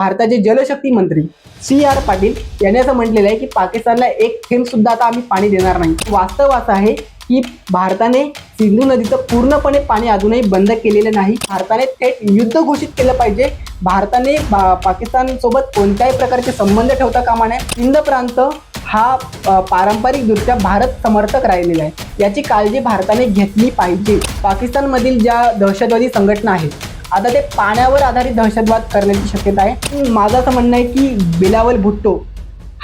भारताचे जलशक्ती मंत्री C R Patil यांनी असं म्हटलेलं आहे की पाकिस्तानला एक थेंब सुद्धा आता आम्ही पाणी देणार नाही. वास्तव असं आहे की भारताने सिंधू नदीचं पूर्णपणे पाणी अजूनही बंद केलेलं नाही. भारताने थेट युद्ध घोषित केलं पाहिजे. भारताने बा- पाकिस्तानसोबत कोणत्याही प्रकारचे संबंध ठेवता कामा नये. सिंध प्रांत हा पारंपरिकदृष्ट्या भारत समर्थक राहिलेला आहे. याची काळजी भारताने घेतली पाहिजे. पाकिस्तानमधील ज्या दहशतवादी संघटना आहेत आता ते पाण्यावर आधारित दहशतवाद करण्याची शक्यता आहे. माझं असं म्हणणं आहे की बिलावल भुट्टो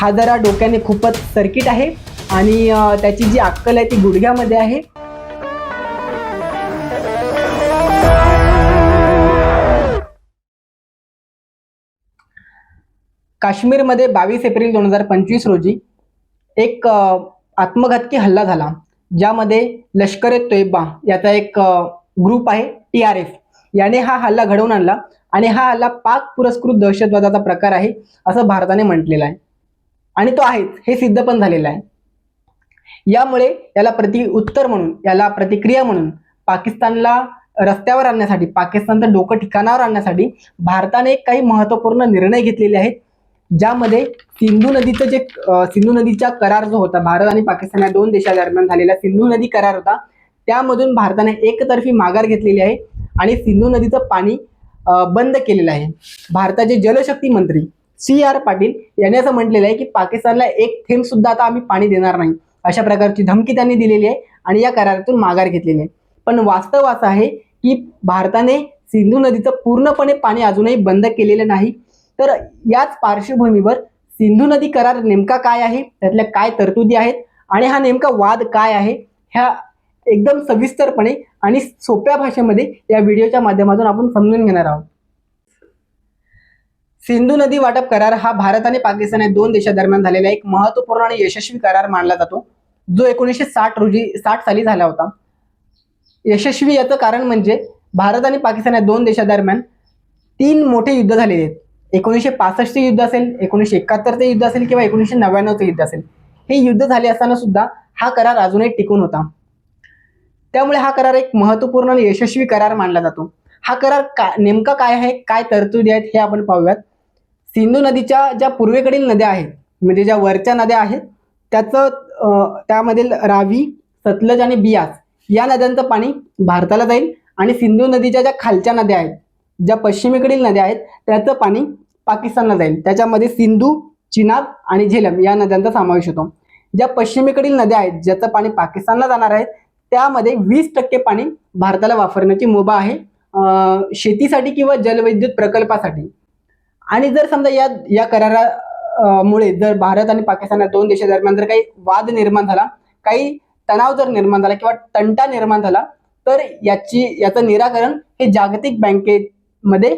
हा जरा डोक्याने खूपच सर्किट आहे आणि त्याची जी अक्कल आहे ती गुडघ्यामध्ये आहे. काश्मीरमध्ये बावीस एप्रिल दोन हजार पंचवीस रोजी एक आत्मघातकी हल्ला झाला ज्यामध्ये लष्कर ए तोयबा याचा एक ग्रुप आहे टी आर एफ. याने हा हल्ला घडवून आणला आणि हा हल्ला पाक पुरस्कृत दहशतवादाचा प्रकार आहे असं भारताने म्हटलेलं आहे. आणि तो आहेच हे सिद्ध पण झालेलं आहे. यामुळे याला प्रति उत्तर म्हणून याला प्रतिक्रिया म्हणून पाकिस्तानला रस्त्यावर आणण्यासाठी पाकिस्तानचं डोकं ठिकाणावर आणण्यासाठी भारताने काही महत्त्वपूर्ण निर्णय घेतलेले आहेत ज्यामध्ये सिंधू नदीचं जे सिंधू नदीचा करार जो होता भारत आणि पाकिस्तान या दोन देशादरम्यान झालेला सिंधू नदी करार होता त्यामधून भारताने एकतर्फी माघार घेतलेली आहे. आणि सिंधू नदीचं पाणी बंद केलेलं आहे. भारताचे जलशक्ती मंत्री सी आर पाटील यांनी असं म्हटलेलं आहे की पाकिस्तानला एक थेंब सुद्धा आता आम्ही पाणी देणार नाही. अशा प्रकारची धमकी त्यांनी दिलेली आहे आणि या करारातून माघार घेतलेली आहे. पण वास्तव असं आहे की भारताने सिंधू नदीचं पूर्णपणे पाणी अजूनही बंद केलेलं नाही. तर याच पार्श्वभूमीवर सिंधू नदी करार नेमका काय आहे? त्यातल्या काय तरतुदी आहेत? आणि हा नेमका वाद काय आहे? ह्या एकदम सविस्तरपणे आणि सोप्या भाषेमध्ये या व्हिडिओच्या माध्यमातून आपण समजून घेणार आहोत. सिंधू नदी वाटप करार हा भारत आणि पाकिस्तान या दोन देशादरम्यान झालेला एक महत्त्वपूर्ण आणि यशस्वी करार मानला जातो. जो एकोणीसशे साठ रोजी साठ साली झाला होता. यशस्वी याचं कारण म्हणजे भारत आणि पाकिस्तान या दोन देशादरम्यान तीन मोठे युद्ध झालेले आहेत. एकोणीसशे पासष्टचे युद्ध असेल एकोणीसशे एकाहत्तरचे युद्ध असेल किंवा एकोणीसशे नव्याण्णवचे युद्ध असेल. हे युद्ध झाले असताना सुद्धा हा करार अजूनही टिकून होता. त्यामुळे हा करार एक महत्त्वपूर्ण आणि यशस्वी करार मानला जातो. हा करार का नेमका काय आहे काय तरतुदी आहेत हे आपण पाहूयात. सिंधू नदीच्या ज्या पूर्वेकडील नद्या आहेत म्हणजे ज्या वरच्या नद्या आहेत त्याचं त्यामधील रावी सतलज आणि बियास या नद्यांचं पाणी भारताला जाईल आणि सिंधू नदीच्या ज्या खालच्या नद्या आहेत ज्या पश्चिमेकडील नद्या आहेत त्याचं पाणी पाकिस्तानला जाईल. त्याच्यामध्ये सिंधू चिनाब आणि झेलम या नद्यांचा समावेश होतो. ज्या पश्चिमेकडील नद्या आहेत ज्याचं पाणी पाकिस्तानला जाणार आहे त्यामध्ये वीस टक्के पाणी भारताला वापरण्याची मुभा आहे. शेतीसाठी किंवा जलविद्युत प्रकल्पासाठी. आणि जर समजा या या करारा मुळे जर भारत आणि पाकिस्तान या दोन देशादरम्यान जर काही वाद निर्माण झाला काही तणाव जर निर्माण झाला किंवा तंटा निर्माण झाला तर याची याचं निराकरण हे जागतिक बँकेमध्ये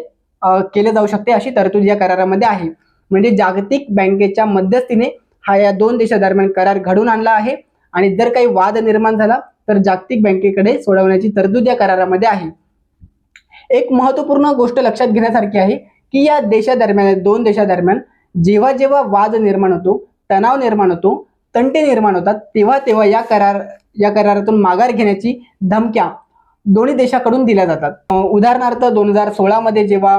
केले जाऊ शकते अशी तरतूद या करारामध्ये आहे. म्हणजे जागतिक बँकेच्या मध्यस्थीने हा या दोन देशादरम्यान करार घडून आणला आहे. आणि जर काही वाद निर्माण झाला तर जागतिक बँकेकडे सोडवण्याची तरतूद या करारामध्ये आहे. एक महत्त्वपूर्ण गोष्ट लक्षात घेण्यासारखी आहे की या देशादरम्यान दोन देशादरम्यान जेव्हा जेव्हा वाद निर्माण होतो तणाव निर्माण होतो तंटे निर्माण होतात तेव्हा तेव्हा या करार या करारातून माघार घेण्याची धमक्या दोन्ही देशाकडून दिल्या जातात. उदाहरणार्थ दोन हजार सोळामध्ये जेव्हा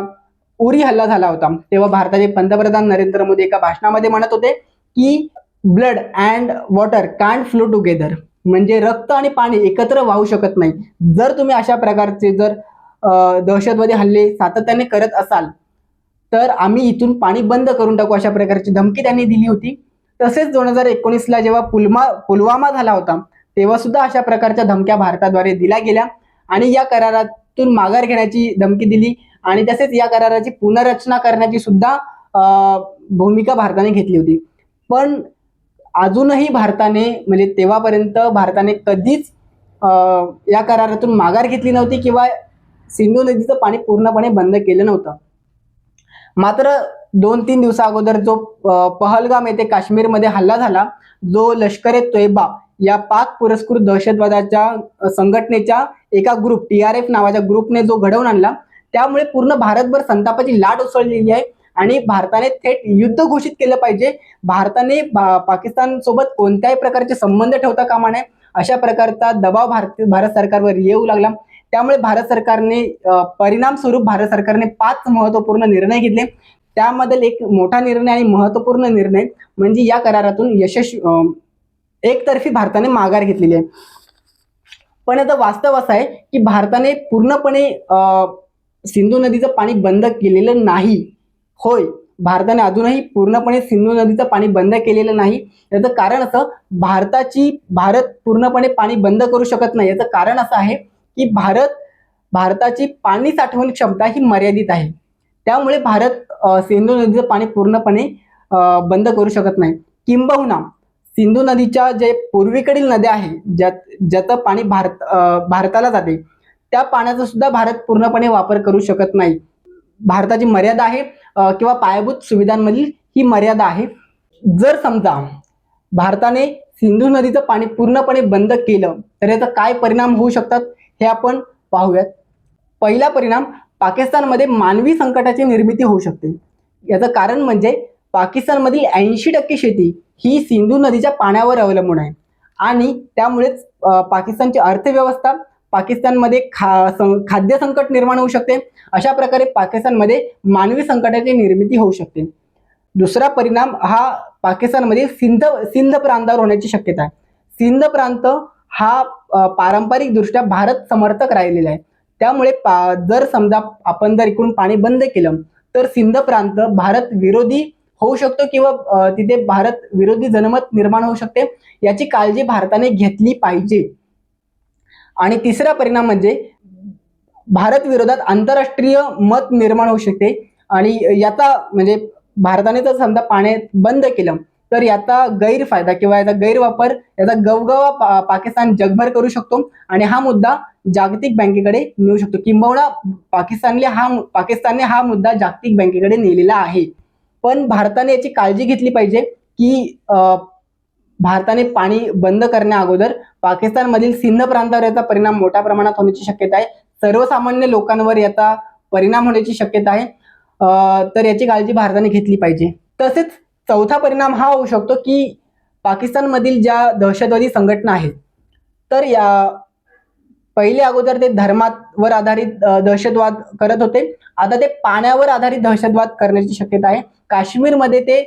उरी हल्ला झाला होता तेव्हा भारताचे पंतप्रधान नरेंद्र मोदी एका भाषणामध्ये म्हणत होते की blood and water can't flow together. म्हणजे रक्त आणि पाणी एकत्र वाहू शकत नाही. जर तुम्ही अशा प्रकारचे जर दहशतवादी हल्ले सातत्याने करत असाल तर आम्ही इथून पाणी बंद करून टाकू अशा प्रकारची धमकी त्यांनी दिली होती. तसेच दोन हजार एकोणीसला जेव्हा पुलमा पुलवामा झाला होता तेव्हा सुद्धा अशा प्रकारच्या धमक्या भारताद्वारे दिल्या गेल्या आणि या करारातून माघार घेण्याची धमकी दिली आणि तसेच या कराराची पुनर्रचना करण्याची सुद्धा भूमिका भारताने घेतली होती. पण अजूनही भारताने म्हणजे तेव्हापर्यंत भारताने कधीच या करारातून माघार घेतली नव्हती किंवा सिंधू नदीचं पाणी पूर्णपणे बंद केलं नव्हतं. मात्र दोन तीन दिवसा अगोदर जो पहलगाम येथे काश्मीरमध्ये हल्ला झाला जो लष्कर ए तोयबा या पाक पुरस्कृत दहशतवादाच्या संघटनेच्या एका ग्रुप टी आर एफ नावाच्या ग्रुपने जो घडवून आणला त्यामुळे पूर्ण भारतभर संतापाची लाट उसळलेली आहे. आणि भारताने थेट युद्ध घोषित केलं पाहिजे. भारताने पाकिस्तान सोबत कोणत्याही प्रकारचे संबंध ठेवता कामा नये. अशा प्रकारचा दबाव भारत भारत सरकारवर येऊ लागला. त्यामुळे भारत सरकारने परिणाम स्वरूप भारत सरकारने पाच महत्त्वपूर्ण निर्णय घेतले. त्यामधील एक मोठा निर्णय आणि महत्त्वपूर्ण निर्णय म्हणजे या करारातून यशस्वी एकतर्फी भारताने माघार घेतलेली आहे. पण आता वास्तव असं आहे की भारताने पूर्णपणे सिंधू नदीचं पाणी बंद केलेलं नाही. होय भारताने अजूनही पूर्णपणे सिंधू नदीचं पाणी बंद केलेलं नाही. याचं कारण असं भारताची भारत पूर्णपणे पाणी बंद करू शकत नाही. याचं कारण असं आहे की भारत भारताची पाणी साठवण क्षमता ही मर्यादित आहे. त्यामुळे भारत सिंधू नदीचं पाणी पूर्णपणे बंद करू शकत नाही. किंबहुना सिंधू नदीच्या जे पूर्वेकडील नद्या आहे ज्यात ज्याचं पाणी भारत भारताला जाते त्या पाण्याचा सुद्धा भारत पूर्णपणे वापर करू शकत नाही. भारताची मर्यादा आहे किंवा पायाभूत सुविधांमधील ही मर्यादा आहे. जर समजा भारताने सिंधू नदीचं पाणी पूर्णपणे बंद केलं तर याचा काय परिणाम होऊ शकतात हे आपण पाहूयात. पहिला परिणाम पाकिस्तानमध्ये मानवी संकटाची निर्मिती होऊ शकते. याचं कारण म्हणजे पाकिस्तानमधील ऐंशी टक्के शेती ही सिंधू नदीच्या पाण्यावर अवलंबून आहे. आणि त्यामुळेच पाकिस्तानची अर्थव्यवस्था पाकिस्तानमध्ये खा सं- खाद्य संकट निर्माण होऊ शकते. अशा प्रकारे पाकिस्तानमध्ये मानवी संकटाची निर्मिती होऊ शकते. दुसरा परिणाम हा पाकिस्तानमध्ये सिंध सिंध प्रांतावर होण्याची शक्यता आहे. सिंध प्रांत हा पारंपरिकदृष्ट्या भारत समर्थक राहिलेला आहे. त्यामुळे पा जर समजा आपण जर इकडून पाणी बंद केलं तर सिंध प्रांत भारत विरोधी होऊ शकतो किंवा तिथे भारत विरोधी जनमत निर्माण होऊ शकते. याची काळजी भारताने घेतली पाहिजे. आणि तिसरा परिणाम म्हणजे भारत विरोधात आंतरराष्ट्रीय मत निर्माण होऊ शकते. आणि याचा म्हणजे भारताने जर समजा पाणी बंद केलं तर याचा गैरफायदा किंवा याचा गैरवापर याचा गवगवा पा- पाकिस्तान जगभर करू शकतो. आणि हा मुद्दा जागतिक बँकेकडे नेऊ शकतो. किंबहुना पाकिस्तानने हा पाकिस्तानने हा मुद्दा जागतिक बँकेकडे नेलेला आहे. पण भारताने याची काळजी घेतली पाहिजे की अ, भारताने पाणी बंद करण्या अगोदर पाकिस्तानमधील सिंध प्रांतावर याचा परिणाम मोठ्या प्रमाणात होण्याची शक्यता आहे. सर्वसामान्य लोकांवर याचा परिणाम होण्याची शक्यता आहे. तर याची काळजी भारताने घेतली पाहिजे. तसेच चौथा परिणाम हा होऊ शकतो की पाकिस्तानमधील ज्या दहशतवादी संघटना आहेत तर या पहिले अगोदर ते धर्मावर आधारित दहशतवाद करत होते. आता ते पाण्यावर आधारित दहशतवाद करण्याची शक्यता आहे. काश्मीरमध्ये ते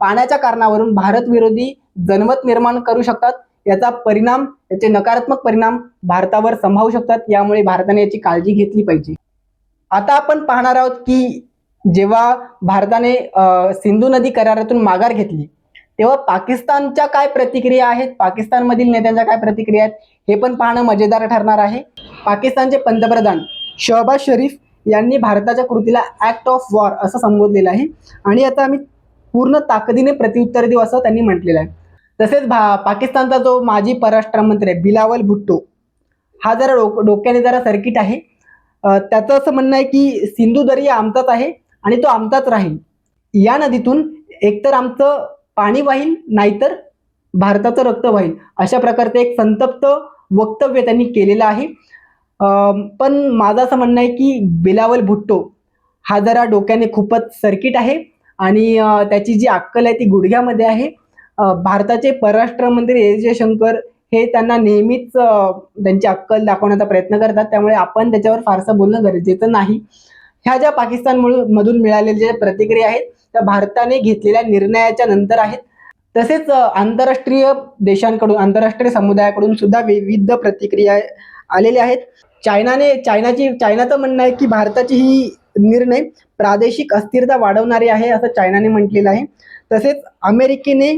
पाण्याच्या कारणावरून भारत विरोधी जनमत निर्माण करू शकतात. याचा परिणाम त्याचे नकारात्मक परिणाम भारतावर संभावू शकतात. यामुळे भारताने याची काळजी घेतली पाहिजे. आता आपण पाहणार आहोत की जेव्हा भारताने सिंधू नदी करारातून माघार घेतली तेव्हा पाकिस्तानच्या काय प्रतिक्रिया आहेत? पाकिस्तानमधील नेत्यांच्या काय प्रतिक्रिया आहेत? हे पण पाहणं मजेदार ठरणार आहे. पाकिस्तानचे पंतप्रधान शहबाज शरीफ यांनी भारताच्या कृतीला ऍक्ट ऑफ वॉर असं संबोधलेलं आहे. आणि आता आम्ही पूर्ण ताकदीने प्रत्युत्तर देऊ असं त्यांनी म्हटलेलं आहे. तसेच भा पाकिस्तानचा जो माजी परराष्ट्र मंत्री आहे बिलावल भुट्टो हा जरा डोक डोक्याने जरा सर्किट आहे. त्याचं असं म्हणणं आहे की सिंधू दर्या आमचाच आहे आणि तो आमचाच राहील. या नदीतून एकतर आमचं पाणी वाहील नाहीतर भारताचं रक्त वाहील. अशा प्रकारचं एक संतप्त वक्तव्य त्यांनी केलेलं आहे. पण माझं असं म्हणणं आहे की बिलावल भुट्टो हा जरा डोक्याने खूपच सर्किट आहे. आणि त्याची जी अक्कल आहे ती गुडघ्यामध्ये आहे. भारताचे परराष्ट्र मंत्री एस जयशंकर हे त्यांना नेहमीच त्यांची अक्कल दाखवण्याचा प्रयत्न करतात. त्यामुळे आपण त्याच्यावर फारसं बोलणं गरजेचं नाही. ह्या ज्या पाकिस्तान मधून मिळालेल्या ज्या प्रतिक्रिया आहेत त्या भारताने घेतलेल्या निर्णयाच्या नंतर आहेत. तसेच आंतरराष्ट्रीय देशांकडून आंतरराष्ट्रीय समुदायाकडून सुद्धा विविध प्रतिक्रिया आलेल्या आहेत. चायनाने चायनाची चायनाचं म्हणणं आहे की भारताची ही निर्णय प्रादेशिक अस्थिरता वाढवणारी आहे असं चायनाने म्हटलेलं आहे. तसेच अमेरिकेने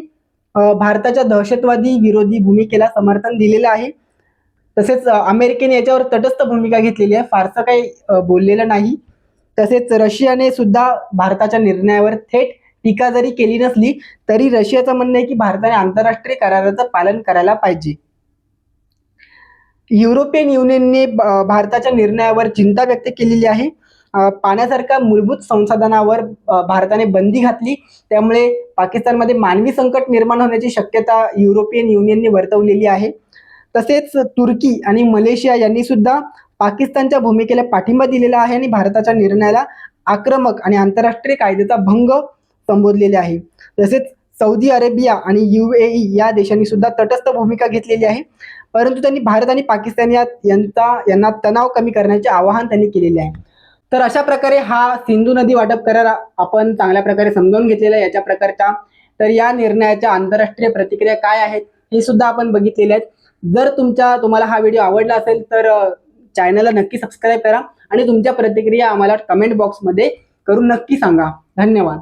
भारताच्या दहशतवादी विरोधी भूमिकेला समर्थन दिलेलं आहे. तसेच अमेरिकेने याच्यावर तटस्थ भूमिका घेतलेली आहे. फारसं काही बोललेलं नाही. तसेच रशियाने सुद्धा भारताच्या निर्णयावर थेट टीका जरी केली नसली तरी रशियाचं म्हणणं आहे की भारताने आंतरराष्ट्रीय कराराचं पालन करायला पाहिजे. युरोपियन युनियनने ब- भारताच्या निर्णयावर चिंता व्यक्त केलेली आहे. पाण्यासारख्या मूलभूत संसाधनावर भारताने बंदी घातली. त्यामुळे पाकिस्तानमध्ये मानवी संकट निर्माण होण्याची शक्यता युरोपियन युनियनने वर्तवलेली आहे. तसेच तुर्की आणि मलेशिया यांनी सुद्धा पाकिस्तानच्या भूमिकेला पाठिंबा दिलेला आहे आणि भारताच्या निर्णयाला आक्रमक आणि आंतरराष्ट्रीय कायद्याचा भंग संबोधलेले आहे. तसेच सौदी अरेबिया आणि यू ए ई या देशांनी सुद्धा तटस्थ भूमिका घेतलेली आहे. परंतु त्यांनी भारत आणि पाकिस्तान या यांचा यांना तणाव कमी करण्याचे आवाहन त्यांनी केलेले आहे. तर अशा प्रकारे हा सिंधू नदी वाटप करार आपण चांगल्या प्रकारे समजावून घेतलेला आहे. याच्या प्रकारच्या तर या निर्णयाच्या आंतरराष्ट्रीय प्रतिक्रिया काय आहेत हे सुद्धा आपण बघितलेले आहेत. जर तुमच्या तुम्हाला हा व्हिडिओ आवडला असेल तर चॅनलला नक्की सबस्क्राईब करा आणि तुमच्या प्रतिक्रिया आम्हाला कमेंट बॉक्समध्ये करून नक्की सांगा. धन्यवाद.